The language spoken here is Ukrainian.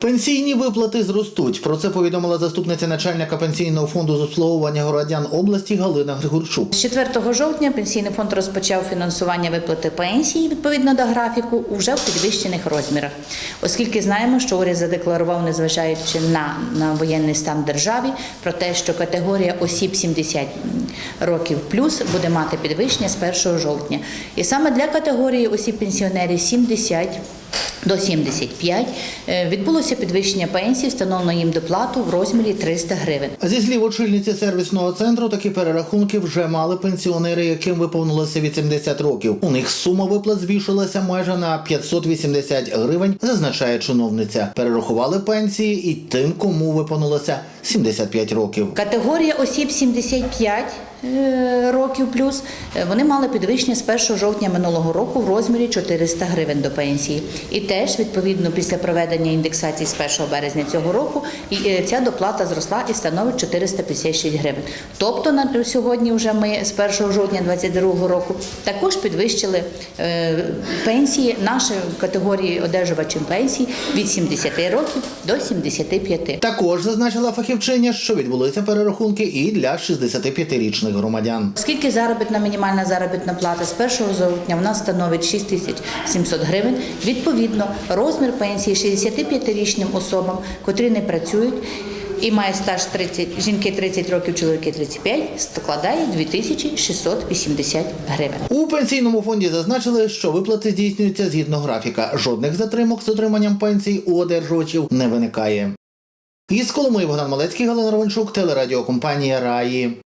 Пенсійні виплати зростуть. Про це повідомила заступниця начальника пенсійного фонду з обслуговування громадян області Галина Григорчук. З 4 жовтня пенсійний фонд розпочав фінансування виплати пенсії відповідно до графіку уже в підвищених розмірах, оскільки знаємо, що уряд задекларував, незважаючи на, на воєнний стан державі, про те, що категорія осіб 70 років плюс буде мати підвищення з 1 жовтня. І саме для категорії осіб пенсіонерів 70 до 75 е, відбулося підвищення пенсії, встановлено їм доплату в розмірі 300 гривень. Зі слів очільниці сервісного центру, такі перерахунки вже мали пенсіонери, яким виповнилося 80 років. У них сума виплат збільшилася майже на 580 гривень, зазначає чиновниця. Перерахували пенсії і тим, кому виповнилося 75 років. Категорія осіб 75 е, років плюс е, вони мали підвищення з 1 жовтня минулого року в розмірі 400 гривень до пенсії. І теж відповідно після проведення індексації з 1 березня цього року е, ця доплата зросла і становить 456 гривень. Тобто на сьогодні вже ми з 1 жовтня 2022 року також підвищили е, пенсії нашої категорії одержувачів пенсій від 70 років до 75. Також зазначила фахівчиня, що відбулися перерахунки і для 65-річних громадян. Оскільки заробітна мінімальна заробітна плата з 1 жовтня в нас становить 6700 гривень, відповідно, розмір пенсії 65-річним особам, котрі не працюють і мають стаж 30, жінки 30 років, чоловіки 35, складає 2680 гривень. У пенсійному фонді зазначили, що виплати здійснюються згідно графіка. Жодних затримок з отриманням пенсій у одержувачів не виникає. Із Коломиї Богдан Малецький, Галина Ровенчук, телерадіокомпанія Раї.